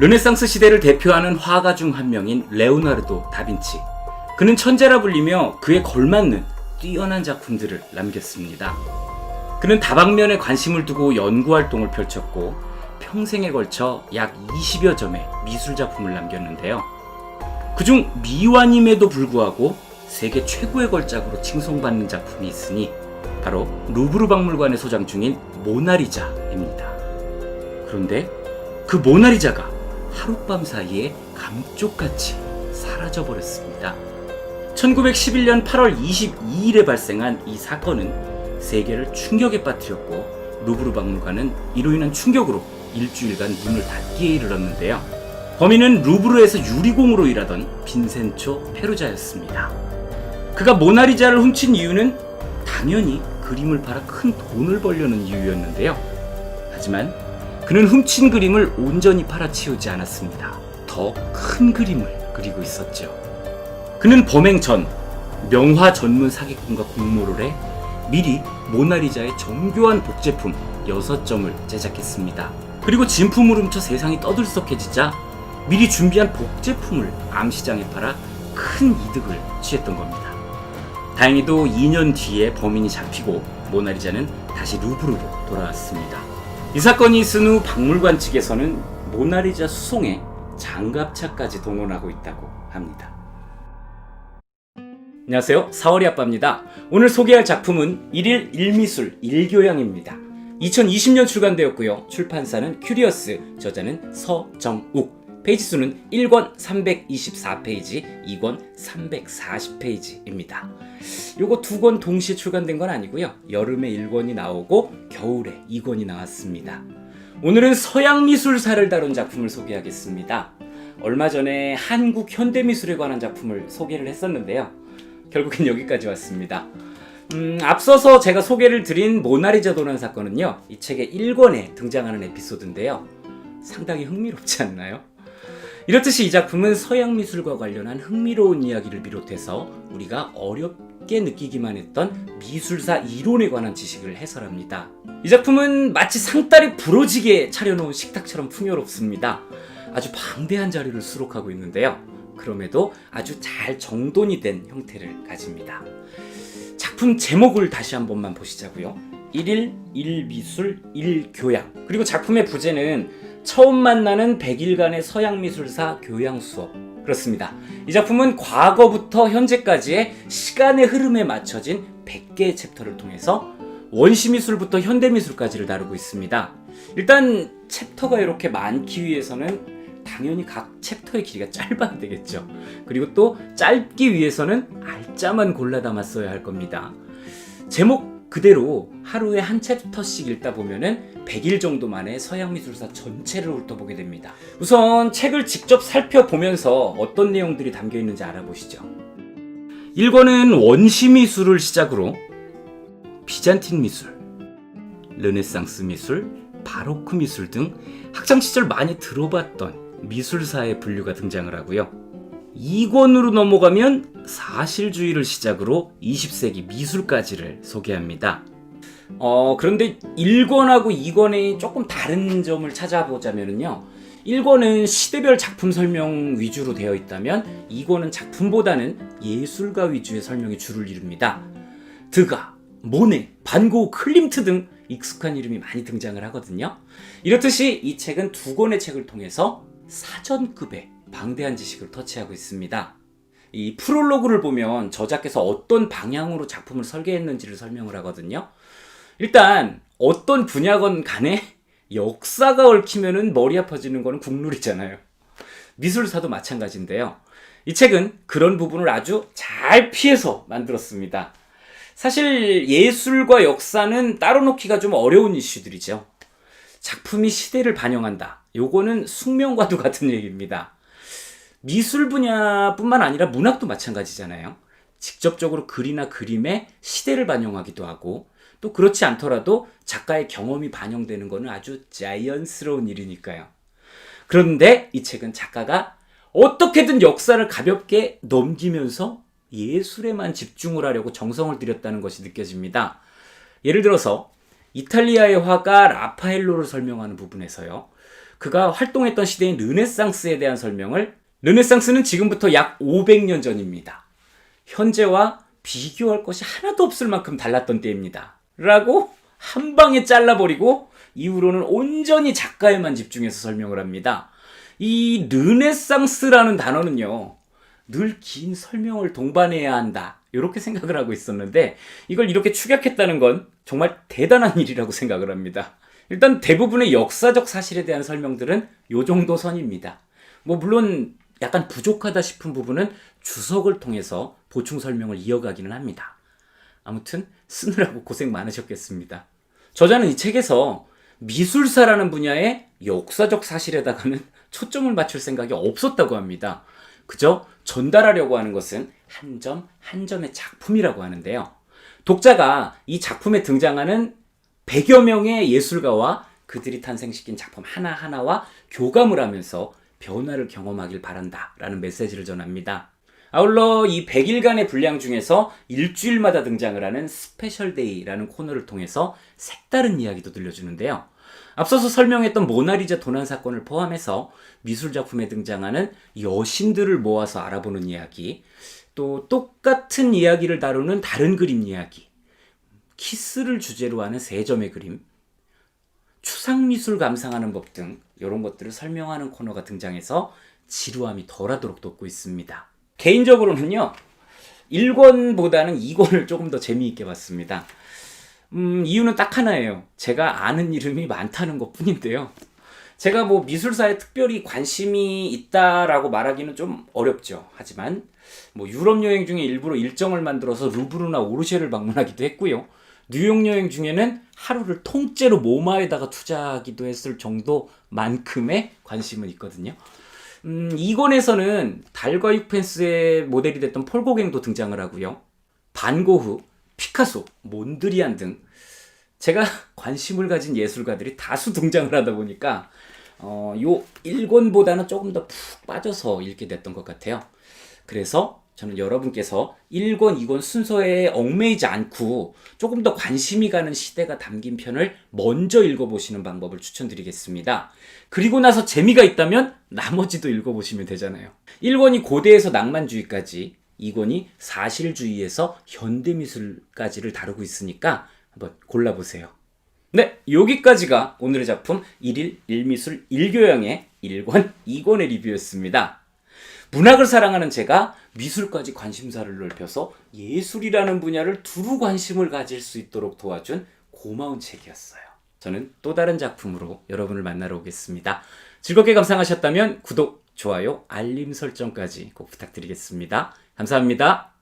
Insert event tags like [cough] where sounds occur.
르네상스 시대를 대표하는 화가 중 한 명인 레오나르도 다빈치. 그는 천재라 불리며 그에 걸맞는 뛰어난 작품들을 남겼습니다. 그는 다방면에 관심을 두고 연구 활동을 펼쳤고 평생에 걸쳐 약 20여 점의 미술 작품을 남겼는데요. 그중 미완임에도 불구하고 세계 최고의 걸작으로 칭송받는 작품이 있으니 바로 루브르 박물관에 소장 중인 모나리자입니다. 그런데 그 모나리자가 하룻밤 사이에 감쪽같이 사라져 버렸습니다. 1911년 8월 22일에 발생한 이 사건은 세계를 충격에 빠뜨렸고 루브르 박물관은 이로 인한 충격으로 일주일간 문을 닫기에 이르렀는데요. 범인은 루브르에서 유리공으로 일하던 빈센초 페루자였습니다. 그가 모나리자를 훔친 이유는 당연히 그림을 팔아 큰 돈을 벌려는 이유였는데요. 하지만 그는 훔친 그림을 온전히 팔아치우지 않았습니다. 더 큰 그림을 그리고 있었죠. 그는 범행 전 명화 전문 사기꾼과 공모를 해 미리 모나리자의 정교한 복제품 6점을 제작했습니다. 그리고 진품을 훔쳐 세상이 떠들썩해지자 미리 준비한 복제품을 암시장에 팔아 큰 이득을 취했던 겁니다. 다행히도 2년 뒤에 범인이 잡히고 모나리자는 다시 루브르로 돌아왔습니다. 이 사건이 있은 후 박물관 측에서는 모나리자 수송에 장갑차까지 동원하고 있다고 합니다. 안녕하세요. 사월이 아빠입니다. 오늘 소개할 작품은 1일 1미술 1교양입니다. 2020년 출간되었고요. 출판사는 큐리어스, 저자는 서정욱. 페이지 수는 1권 324페이지, 2권 340페이지입니다. 요거 두 권 동시에 출간된 건 아니고요. 여름에 1권이 나오고 겨울에 2권이 나왔습니다. 오늘은 서양 미술사를 다룬 작품을 소개하겠습니다. 얼마 전에 한국 현대 미술에 관한 작품을 소개를 했었는데요. 결국엔 여기까지 왔습니다. 음, 앞서서 제가 소개를 드린 모나리자 도난 사건은요, 이 책의 1권에 등장하는 에피소드인데요. 상당히 흥미롭지 않나요? 이렇듯이 이 작품은 서양 미술과 관련한 흥미로운 이야기를 비롯해서 우리가 어렵게 느끼기만 했던 미술사 이론에 관한 지식을 해설합니다. 이 작품은 마치 상다리 부러지게 차려놓은 식탁처럼 풍요롭습니다. 아주 방대한 자료를 수록하고 있는데요. 그럼에도 아주 잘 정돈이 된 형태를 가집니다. 작품 제목을 다시 한 번만 보시자고요. 1일 1미술 1교양. 그리고 작품의 부제는 처음 만나는 100일간의 서양 미술사 교양 수업. 그렇습니다. 이 작품은 과거부터 현재까지의 시간의 흐름에 맞춰진 100개의 챕터를 통해서 원시 미술부터 현대 미술까지를 다루고 있습니다. 일단 챕터가 이렇게 많기 위해서는 당연히 각 챕터의 길이가 짧아야 되겠죠. 그리고 또 짧기 위해서는 알짜만 골라 담았어야 할 겁니다. 제목 그대로 하루에 한 챕터씩 읽다 보면은 100일 정도 만에 서양 미술사 전체를 훑어보게 됩니다. 우선 책을 직접 살펴보면서 어떤 내용들이 담겨 있는지 알아보시죠. 1권은 원시 미술을 시작으로 비잔틴 미술, 르네상스 미술, 바로크 미술 등 학창 시절 많이 들어봤던 미술사의 분류가 등장을 하고요. 2권으로 넘어가면 사실주의를 시작으로 20세기 미술까지를 소개합니다. 어, 그런데 1권하고 2권의 조금 다른 점을 찾아보자면요. 1권은 시대별 작품 설명 위주로 되어 있다면 2권은 작품보다는 예술가 위주의 설명이 주를 이룹니다. 드가, 모네, 반고, 클림트 등 익숙한 이름이 많이 등장을 하거든요. 이렇듯이 이 책은 두 권의 책을 통해서 사전급의 방대한 지식을 터치하고 있습니다. 이 프롤로그를 보면 저자께서 어떤 방향으로 작품을 설계했는지를 설명을 하거든요. 일단 어떤 분야건 간에 역사가 얽히면은 머리 아파지는 거는 국룰이잖아요. 미술사도 마찬가지인데요. 이 책은 그런 부분을 아주 잘 피해서 만들었습니다. 사실 예술과 역사는 따로 놓기가 좀 어려운 이슈들이죠. 작품이 시대를 반영한다. 요거는 숙명과도 같은 얘기입니다. 미술 분야뿐만 아니라 문학도 마찬가지잖아요. 직접적으로 글이나 그림에 시대를 반영하기도 하고 또 그렇지 않더라도 작가의 경험이 반영되는 것은 아주 자연스러운 일이니까요. 그런데 이 책은 작가가 어떻게든 역사를 가볍게 넘기면서 예술에만 집중을 하려고 정성을 들였다는 것이 느껴집니다. 예를 들어서 이탈리아의 화가 라파엘로를 설명하는 부분에서요. 그가 활동했던 시대인 르네상스에 대한 설명을 르네상스는 지금부터 약 500년 전입니다. 현재와 비교할 것이 하나도 없을 만큼 달랐던 때입니다. 라고 한 방에 잘라버리고 이후로는 온전히 작가에만 집중해서 설명을 합니다. 이 르네상스라는 단어는요, 늘 긴 설명을 동반해야 한다. 이렇게 생각을 하고 있었는데, 이걸 이렇게 축약했다는 건 정말 대단한 일이라고 생각을 합니다. 일단 대부분의 역사적 사실에 대한 설명들은 요 정도 선입니다. 뭐, 물론 약간 부족하다 싶은 부분은 주석을 통해서 보충 설명을 이어가기는 합니다. 아무튼 쓰느라고 고생 많으셨겠습니다. 저자는 이 책에서 미술사라는 분야의 역사적 사실에다가는 [laughs] 초점을 맞출 생각이 없었다고 합니다. 그저 전달하려고 하는 것은 한 점 한 점의 작품이라고 하는데요. 독자가 이 작품에 등장하는 100여 명의 예술가와 그들이 탄생시킨 작품 하나하나와 교감을 하면서 변화를 경험하길 바란다 라는 메시지를 전합니다. 아울러 이 100일간의 분량 중에서 일주일마다 등장을 하는 스페셜 데이라는 코너를 통해서 색다른 이야기도 들려주는데요. 앞서서 설명했던 모나리자 도난 사건을 포함해서 미술 작품에 등장하는 여신들을 모아서 알아보는 이야기, 또 똑같은 이야기를 다루는 다른 그림 이야기, 키스를 주제로 하는 세 점의 그림, 추상미술 감상하는 법 등 이런 것들을 설명하는 코너가 등장해서 지루함이 덜하도록 돕고 있습니다. 개인적으로는요, 1권보다는 2권을 조금 더 재미있게 봤습니다. 음, 이유는 딱 하나예요. 제가 아는 이름이 많다는 것 뿐인데요. 제가 뭐 미술사에 특별히 관심이 있다라고 말하기는 좀 어렵죠. 하지만 뭐 유럽 여행 중에 일부러 일정을 만들어서 루브르나 오르쉐를 방문하기도 했고요. 뉴욕 여행 중에는 하루를 통째로 모마에다가 투자하기도 했을 정도만큼의 관심은 있거든요. 음, 2권에서는 달과 육펜스의 모델이 됐던 폴 고갱도 등장을 하고요. 반고흐, 피카소, 몬드리안 등 제가 [laughs] 관심을 가진 예술가들이 다수 등장을 하다 보니까 어, 요 1권보다는 조금 더 푹 빠져서 읽게 됐던 것 같아요. 그래서 저는 여러분께서 1권, 2권 순서에 얽매이지 않고 조금 더 관심이 가는 시대가 담긴 편을 먼저 읽어보시는 방법을 추천드리겠습니다. 그리고 나서 재미가 있다면 나머지도 읽어보시면 되잖아요. 1권이 고대에서 낭만주의까지, 2권이 사실주의에서 현대미술까지를 다루고 있으니까 한번 골라보세요. 네, 여기까지가 오늘의 작품 1일 1미술 1교양의 1권, 2권의 리뷰였습니다. 문학을 사랑하는 제가 미술까지 관심사를 넓혀서 예술이라는 분야를 두루 관심을 가질 수 있도록 도와준 고마운 책이었어요. 저는 또 다른 작품으로 여러분을 만나러 오겠습니다. 즐겁게 감상하셨다면 구독, 좋아요, 알림 설정까지 꼭 부탁드리겠습니다. 감사합니다.